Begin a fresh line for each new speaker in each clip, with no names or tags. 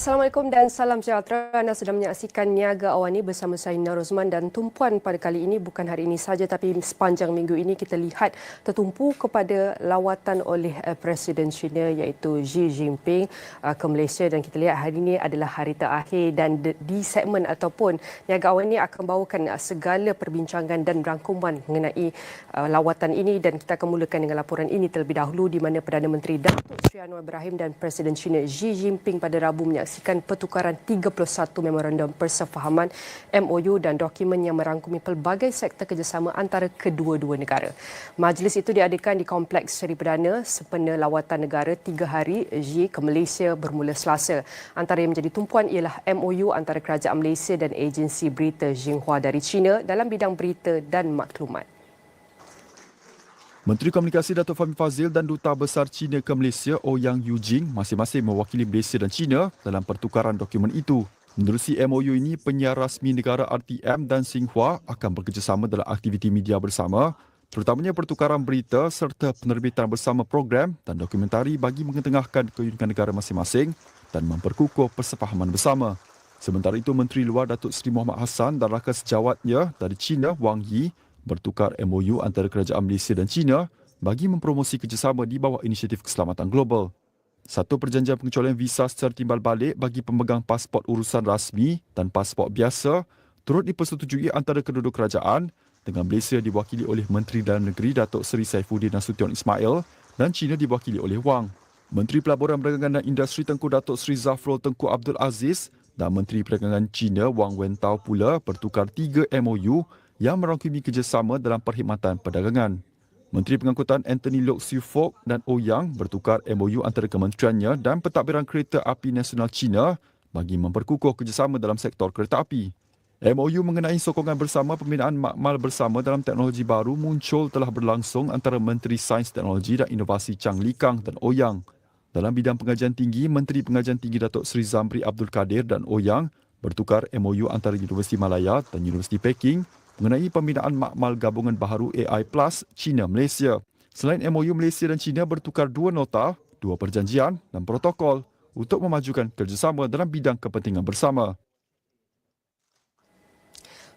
Assalamualaikum dan salam sejahtera. Anda sedang menyaksikan Niaga Awani bersama saya Nina Rozman dan tumpuan pada kali ini bukan hari ini saja tapi sepanjang minggu ini kita lihat tertumpu kepada lawatan oleh uh, Presiden China iaitu Xi Jinping uh, ke Malaysia. Dan kita lihat hari ini adalah hari terakhir dan di segmen ataupun Niaga Awani akan bawakan uh, segala perbincangan dan rangkuman mengenai lawatan ini. Dan kita akan mulakan dengan laporan ini terlebih dahulu di mana Perdana Menteri Datuk Seri Anwar Ibrahim dan Presiden China Xi Jinping pada Rabu menyaksikan pertukaran 31 memorandum persefahaman MOU dan dokumen yang merangkumi pelbagai sektor kerjasama antara kedua-dua negara. Majlis itu diadakan di Kompleks Seri Perdana sempena lawatan negara tiga hari Xi ke Malaysia bermula Selasa. Antara yang menjadi tumpuan ialah MOU antara Kerajaan Malaysia dan agensi berita Xinhua dari China dalam bidang berita dan maklumat.
Menteri Komunikasi Datuk Fahmi Fazil dan Duta Besar China ke Malaysia Ouyang Yujing masing-masing mewakili Malaysia dan China dalam pertukaran dokumen itu. Menerusi MOU ini, penyiar rasmi negara RTM dan Xinhua akan bekerjasama dalam aktiviti media bersama terutamanya pertukaran berita serta penerbitan bersama program dan dokumentari bagi mengetengahkan keunikan negara masing-masing dan memperkukuh persefahaman bersama. Sementara itu, Menteri Luar Datuk Seri Muhammad Hassan dan rakan sejawatnya dari China, Wang Yi, bertukar MOU antara kerajaan Malaysia dan China bagi mempromosi kerjasama di bawah inisiatif keselamatan global. Satu perjanjian pengecualian visa secara timbal balik bagi pemegang pasport urusan rasmi dan pasport biasa turut dipersetujui antara kedua-dua kerajaan dengan Malaysia diwakili oleh Menteri Dalam Negeri Datuk Seri Saifuddin Nasution Ismail dan China diwakili oleh Wang. Menteri Pelaburan Perdagangan dan Industri Tengku Datuk Seri Zafrul Tengku Abdul Aziz dan Menteri Perdagangan China Wang Wentao pula bertukar tiga MOU yang merangkumi kerjasama dalam perkhidmatan perdagangan. Menteri Pengangkutan Anthony Lok Siu Fok dan Ouyang bertukar MOU antara kementeriannya dan Pentadbiran Kereta Api Nasional China bagi memperkukuh kerjasama dalam sektor kereta api. MOU mengenai sokongan bersama pembinaan makmal bersama dalam teknologi baru muncul telah berlangsung antara Menteri Sains Teknologi dan Inovasi Chang Likang dan Ouyang. Dalam bidang pengajian tinggi, Menteri Pengajian Tinggi Datuk Seri Zamri Abdul Kadir dan Ouyang bertukar MOU antara Universiti Malaya dan Universiti Peking mengenai pembinaan makmal gabungan baharu AI Plus China-Malaysia. Selain MOU Malaysia dan China bertukar dua nota, dua perjanjian dan protokol untuk memajukan kerjasama dalam bidang kepentingan bersama.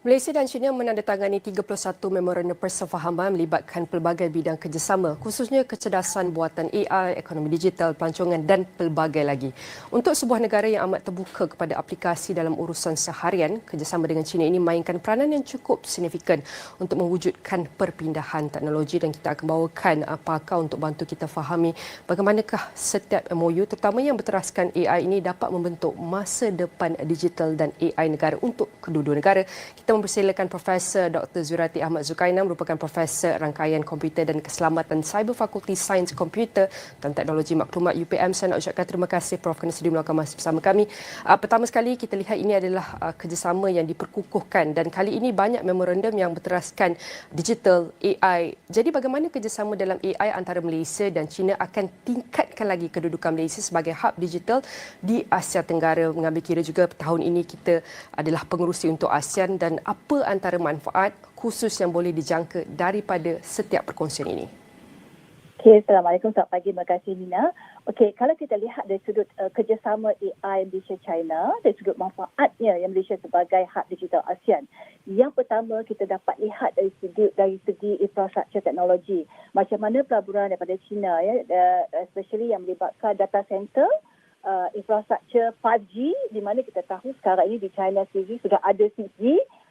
Malaysia dan China menandatangani 31 memorandum persefahaman melibatkan pelbagai bidang kerjasama khususnya kecerdasan buatan AI, ekonomi digital, pelancongan dan pelbagai lagi. Untuk sebuah negara yang amat terbuka kepada aplikasi dalam urusan seharian, kerjasama dengan China ini mainkan peranan yang cukup signifikan untuk mewujudkan perpindahan teknologi dan kita akan bawakan pakar untuk bantu kita fahami bagaimanakah setiap MOU terutama yang berteraskan AI ini dapat membentuk masa depan digital dan AI negara untuk kedua-dua negara. Kita mempersilakan Profesor Dr. Zurati Ahmad Zukaina merupakan Profesor Rangkaian Komputer dan Keselamatan Cyber Fakulti Sains Komputer dan Teknologi Maklumat UPM. Saya nak ucapkan terima kasih Prof kerana sudi meluangkan masa bersama kami. Uh, pertama sekali kita lihat ini adalah uh, kerjasama yang diperkukuhkan dan kali ini banyak memorandum yang berteraskan digital AI. Jadi bagaimana kerjasama dalam AI antara Malaysia dan China akan tingkatkan lagi kedudukan Malaysia sebagai hub digital di Asia Tenggara mengambil kira juga tahun ini kita adalah pengurusi untuk ASEAN dan apa antara manfaat khusus yang boleh dijangka daripada setiap perkongsian ini?
Okay, Assalamualaikum. Selamat pagi. Terima kasih, Nina. Okey, kalau kita lihat dari sudut uh, kerjasama AI Malaysia-China, dari sudut manfaatnya yang Malaysia sebagai hub digital ASEAN, yang pertama kita dapat lihat dari segi, dari segi infrastruktur teknologi. Macam mana pelaburan daripada China, ya, uh, especially yang melibatkan data center, uh, infrastruktur 5G, di mana kita tahu sekarang ini di China sendiri sudah ada 6G, uh,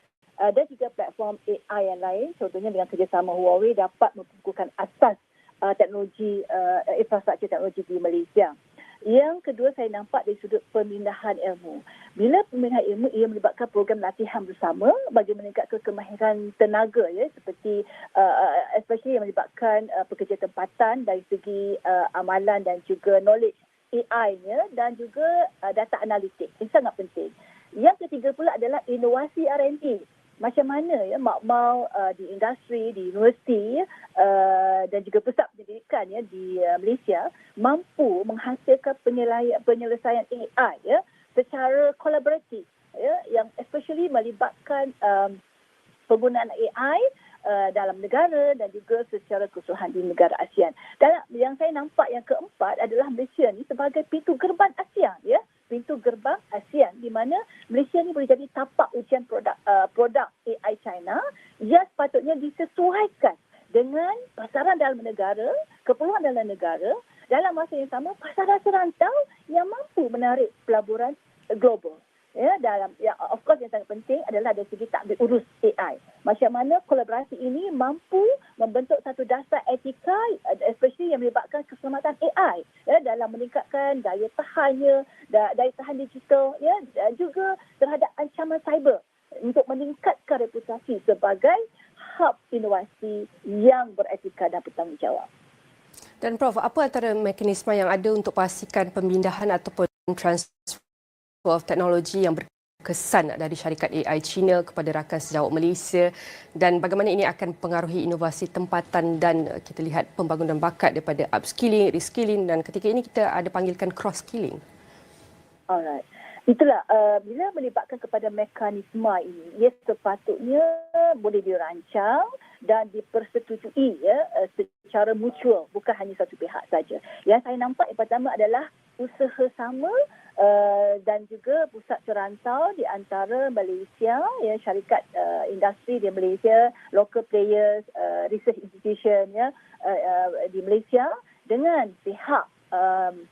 dan juga platform AI yang lain contohnya dengan kerjasama Huawei dapat memperkukuhkan asas uh, teknologi uh, infrastruktur teknologi di Malaysia. Yang kedua saya nampak dari sudut pemindahan ilmu. Bila pemindahan ilmu ia melibatkan program latihan bersama bagi meningkatkan kemahiran tenaga ya seperti uh, especially yang melibatkan uh, pekerja tempatan dari segi uh, amalan dan juga knowledge AI-nya dan juga uh, data analitik. Ini sangat penting. Yang ketiga pula adalah inovasi R&D macam mana ya makmal uh, di industri di universiti uh, dan juga pusat pendidikan ya di uh, Malaysia mampu menghasilkan penyelesaian AI ya secara kolaboratif ya yang especially melibatkan um, penggunaan AI uh, dalam negara dan juga secara keseluruhan di negara ASEAN. Dan yang saya nampak yang keempat adalah Malaysia ni sebagai pintu gerbang ASEAN ya pintu gerbang ASEAN di mana Malaysia ni boleh jadi tapak ujian produk uh, produk AI China yang sepatutnya disesuaikan dengan pasaran dalam negara, keperluan dalam negara dalam masa yang sama pasaran serantau yang mampu menarik pelaburan global ya dalam ya of course yang sangat penting adalah dari segi takbir urus AI. Macam mana kolaborasi ini mampu membentuk satu dasar etika especially yang melibatkan keselamatan AI ya dalam meningkatkan daya tahannya, daya tahan digital ya dan juga terhadap ancaman cyber untuk meningkatkan reputasi sebagai hub inovasi yang beretika dan bertanggungjawab.
Dan Prof, apa antara mekanisme yang ada untuk pastikan pemindahan ataupun transfer of teknologi yang berkesan dari syarikat AI China kepada rakan sejawat Malaysia dan bagaimana ini akan pengaruhi inovasi tempatan dan kita lihat pembangunan bakat daripada upskilling, reskilling dan ketika ini kita ada panggilkan cross skilling.
Alright. Itulah uh, bila melibatkan kepada mekanisme ini, ia sepatutnya boleh dirancang dan dipersetujui ya uh, secara mutual, bukan hanya satu pihak saja. Yang saya nampak yang pertama adalah usaha sama uh, dan juga pusat cerantau di antara Malaysia, ya syarikat uh, industri di Malaysia, local players, uh, research institution ya uh, uh, di Malaysia dengan pihak um,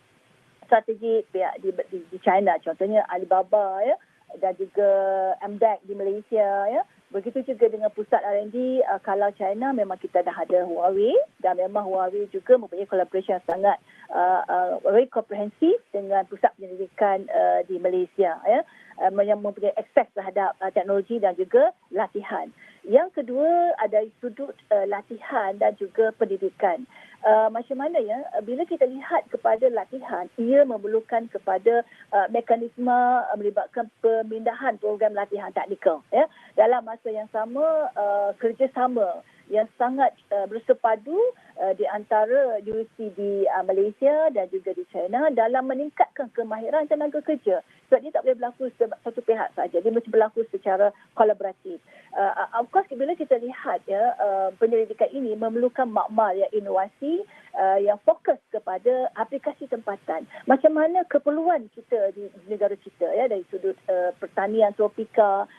strategi pihak di, di, di China. Contohnya Alibaba ya dan juga MDEC di Malaysia ya begitu juga dengan pusat R&D uh, kalau China memang kita dah ada Huawei dan memang Huawei juga mempunyai collaboration yang sangat uh, uh, very komprehensif dengan pusat penyelidikan uh, di Malaysia ya. Uh, yang mempunyai akses terhadap uh, teknologi dan juga latihan. Yang kedua ada sudut uh, latihan dan juga pendidikan uh, macam mana ya bila kita lihat kepada latihan ia memerlukan kepada uh, mekanisme uh, melibatkan pemindahan program latihan teknikal ya. Dalam masa yang sama uh, kerjasama yang sangat uh, bersepadu uh, di antara universiti di uh, Malaysia dan juga di China dalam meningkatkan kemahiran tenaga kerja. Sebab dia tak boleh berlaku satu pihak saja. Dia mesti berlaku secara kolaboratif. Uh, of course, bila kita lihat ya uh, penyelidikan ini memerlukan makmal ya inovasi uh, yang fokus kepada aplikasi tempatan. Macam mana keperluan kita di negara kita ya dari sudut uh, pertanian tropika,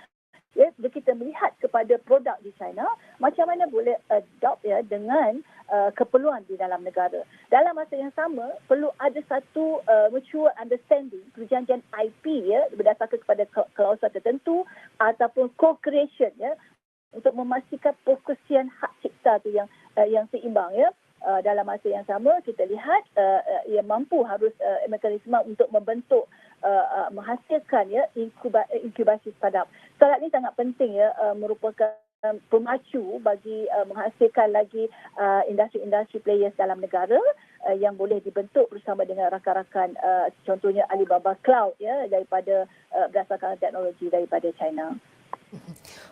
ya kita melihat kepada produk di China macam mana boleh adopt ya dengan uh, keperluan di dalam negara? Dalam masa yang sama perlu ada satu uh, mutual understanding perjanjian IP ya berdasarkan kepada klausul tertentu ataupun co-creation ya untuk memastikan perkongsian hak cipta tu yang uh, yang seimbang ya. Uh, dalam masa yang sama kita lihat uh, uh, ia mampu harus uh, mekanisme untuk membentuk uh, uh, menghasilkan ya inkuba, inkubasi startup. Startup ini sangat penting ya uh, merupakan pemacu bagi uh, menghasilkan lagi uh, industri-industri players dalam negara uh, yang boleh dibentuk bersama dengan rakan-rakan uh, contohnya Alibaba Cloud ya daripada uh, berdasarkan teknologi daripada China.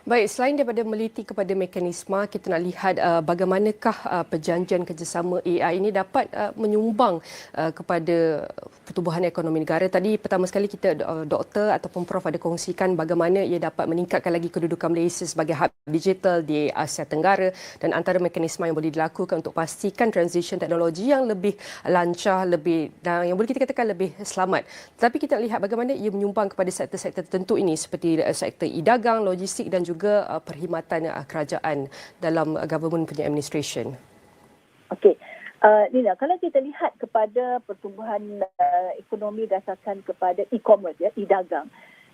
Baik, selain daripada meliti kepada mekanisme, kita nak lihat uh, bagaimanakah uh, perjanjian kerjasama AI ini dapat uh, menyumbang uh, kepada pertumbuhan ekonomi negara. Tadi pertama sekali kita uh, doktor ataupun prof ada kongsikan bagaimana ia dapat meningkatkan lagi kedudukan Malaysia sebagai hub digital di Asia Tenggara dan antara mekanisme yang boleh dilakukan untuk pastikan transition teknologi yang lebih lancar, lebih dan yang boleh kita katakan lebih selamat. Tapi kita lihat bagaimana ia menyumbang kepada sektor-sektor tertentu ini seperti uh, sektor e-dagang, logistik dan juga uh, perkhidmatan uh, kerajaan dalam government punya administration.
Okey. Uh, Nina, kalau kita lihat kepada pertumbuhan uh, ekonomi dasarkan kepada e-commerce, ya, e-dagang.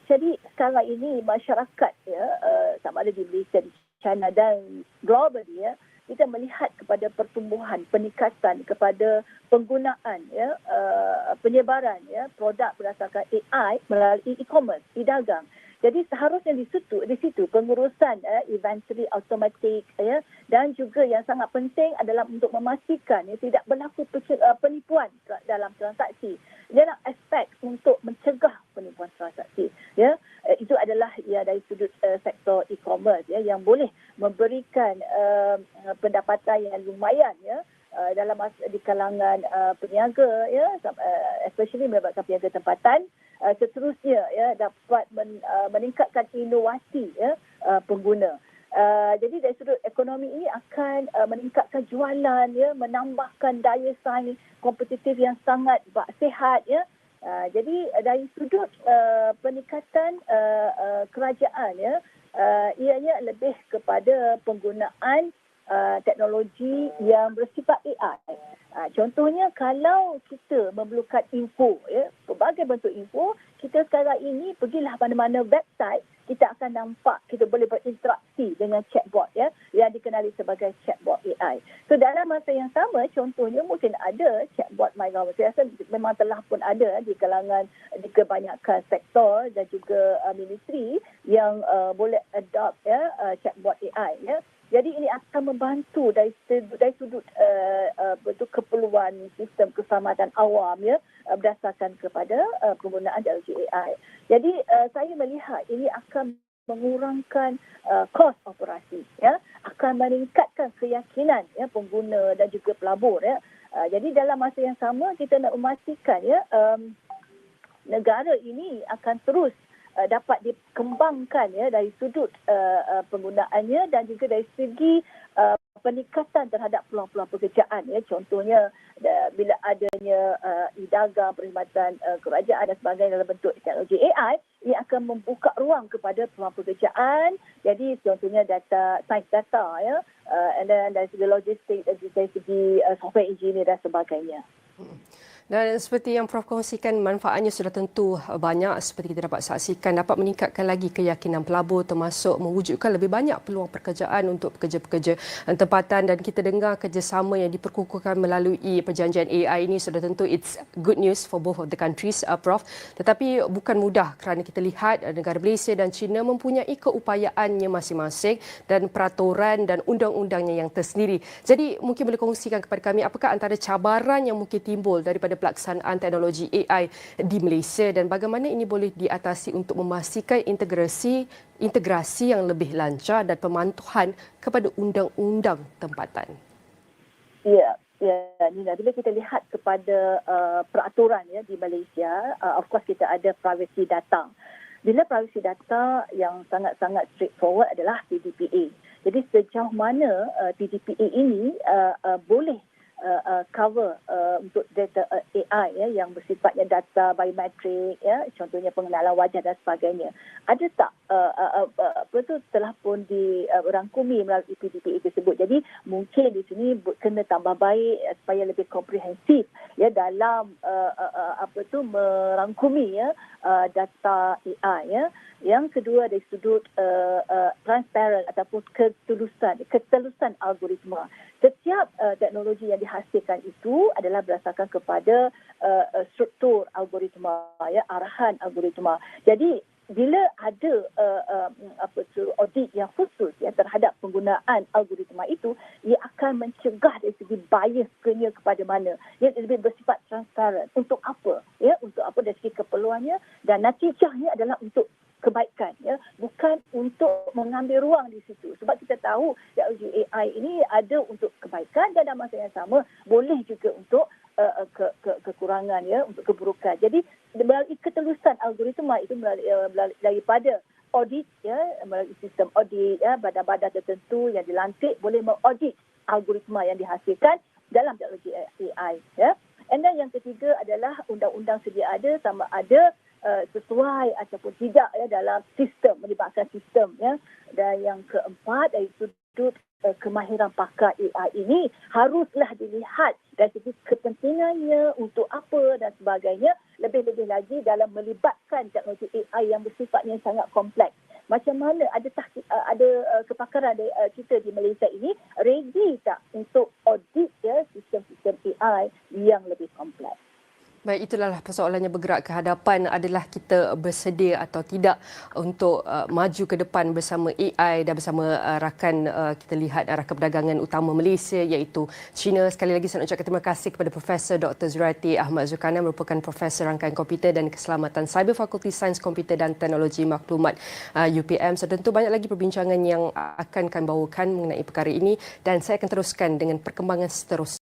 Jadi sekarang ini masyarakat ya, uh, sama ada di Malaysia, di China dan global ya, kita melihat kepada pertumbuhan, peningkatan kepada penggunaan ya, uh, penyebaran ya, produk berdasarkan AI melalui e-commerce, e-dagang. Jadi seharusnya di situ di situ pengurusan eh, inventory automatik ya. Dan juga yang sangat penting adalah untuk memastikan ya tidak berlaku uh, penipuan dalam transaksi. Dalam aspek untuk mencegah penipuan transaksi ya. Uh, itu adalah ya dari sudut uh, sektor e-commerce ya yang boleh memberikan uh, pendapatan yang lumayan ya. Uh, dalam di kalangan uh, peniaga ya. Uh, especially melibatkan peniaga tempatan uh, seterusnya ya dapat men, uh, meningkatkan inovasi ya uh, pengguna. Uh, jadi dari sudut ekonomi ini akan uh, meningkatkan jualan ya menambahkan daya saing kompetitif yang sangat sihat ya. Uh, jadi dari sudut uh, peningkatan uh, uh, kerajaan ya, uh, ianya lebih kepada penggunaan uh, teknologi yang bersifat AI. Uh, contohnya kalau kita memerlukan info ya, pelbagai bentuk info, kita sekarang ini pergilah mana-mana website, kita akan nampak kita boleh berinteraksi dengan chatbot ya yang dikenali sebagai chatbot AI. So dalam masa yang sama contohnya mungkin ada chatbot MyGov. Saya rasa memang telah pun ada di kalangan di kebanyakan sektor dan juga uh, ministry yang uh, boleh adopt ya uh, chatbot AI ya. Jadi ini akan membantu dari sudut, dari sudut uh, uh, keperluan sistem keselamatan awam ya uh, berdasarkan kepada uh, penggunaan teknologi AI. Jadi uh, saya melihat ini akan mengurangkan uh, kos operasi ya akan meningkatkan keyakinan ya pengguna dan juga pelabur ya. Uh, jadi dalam masa yang sama kita nak memastikan ya um, negara ini akan terus uh, dapat dikembangkan ya dari sudut uh, uh, penggunaannya dan juga dari segi uh, peningkatan terhadap peluang-peluang pekerjaan ya. Contohnya uh, bila adanya uh, e-dagang perkhidmatan uh, kerajaan dan sebagainya dalam bentuk teknologi AI ia akan membuka ruang kepada peluang pekerjaan. Jadi contohnya data sains data ya uh, and then dari segi logistik dari segi uh, software engineer dan sebagainya
Dan seperti yang Prof kongsikan, manfaatnya sudah tentu banyak seperti kita dapat saksikan dapat meningkatkan lagi keyakinan pelabur termasuk mewujudkan lebih banyak peluang pekerjaan untuk pekerja-pekerja tempatan dan kita dengar kerjasama yang diperkukuhkan melalui perjanjian AI ini sudah tentu it's good news for both of the countries, uh, Prof. Tetapi bukan mudah kerana kita lihat uh, negara Malaysia dan China mempunyai keupayaannya masing-masing dan peraturan dan undang-undangnya yang tersendiri. Jadi mungkin boleh kongsikan kepada kami apakah antara cabaran yang mungkin timbul daripada pelaksanaan teknologi AI di Malaysia dan bagaimana ini boleh diatasi untuk memastikan integrasi integrasi yang lebih lancar dan pemantauan kepada undang-undang tempatan.
Ya, ya Nina. Bila kita lihat kepada uh, peraturan ya di Malaysia, uh, of course kita ada privacy data. Bila privacy data yang sangat-sangat straightforward adalah PDPA. Jadi sejauh mana uh, PDPA ini uh, uh, boleh uh, uh, cover uh, untuk data uh, AI ya yang bersifatnya data biometrik ya contohnya pengenalan wajah dan sebagainya. Ada tak uh, uh, uh, uh, apa tu telah pun dirangkumi uh, melalui PDPA tersebut? Jadi mungkin di sini kena tambah baik uh, supaya lebih komprehensif ya dalam uh, uh, uh, apa tu merangkumi ya uh, data AI ya. Yang kedua dari sudut uh, uh, transparent ataupun ketulusan ketelusan algoritma. Setiap uh, teknologi yang dihasilkan itu adalah berdasarkan kepada uh, struktur algoritma ya arahan algoritma. Jadi bila ada uh, uh, apa tu audit yang khusus ya terhadap penggunaan algoritma itu ia akan mencegah dari segi bias kena kepada mana? Ia lebih bersifat transparent untuk apa? Ya untuk apa? Dari segi keperluannya dan natijahnya adalah untuk kebaikan ya. Bukan untuk mengambil ruang di situ. Sebab kita tahu teknologi AI ini ada untuk kebaikan dan dalam masa yang sama boleh juga untuk uh, ke, ke, kekurangan ya untuk keburukan. Jadi melalui ketelusan algoritma itu melalui, uh, melalui daripada audit ya melalui sistem audit ya badan-badan tertentu yang dilantik boleh mengaudit algoritma yang dihasilkan dalam teknologi AI ya. And then yang ketiga adalah undang-undang sedia ada sama ada Uh, sesuai ataupun tidak ya dalam sistem melibatkan sistem ya. Dan yang keempat uh, kemahiran pakar AI ini haruslah dilihat dari segi kepentingannya untuk apa dan sebagainya. Lebih-lebih lagi dalam melibatkan teknologi AI yang bersifatnya sangat kompleks. Macam mana ada uh, ada uh, kepakaran dari uh, kita di Malaysia ini ready tak untuk audit ya sistem-sistem AI yang lebih kompleks
Baik, itulah persoalannya bergerak ke hadapan adalah kita bersedia atau tidak untuk uh, maju ke depan bersama AI dan bersama uh, rakan uh, kita lihat rakan perdagangan utama Malaysia iaitu China. Sekali lagi saya nak ucapkan terima kasih kepada Profesor Dr. Zurati Ahmad Zulkarnain merupakan Profesor Rangkaian Komputer dan Keselamatan Cyber Fakulti Sains Komputer dan Teknologi Maklumat uh, UPM. So, tentu banyak lagi perbincangan yang akan kami bawakan mengenai perkara ini dan saya akan teruskan dengan perkembangan seterusnya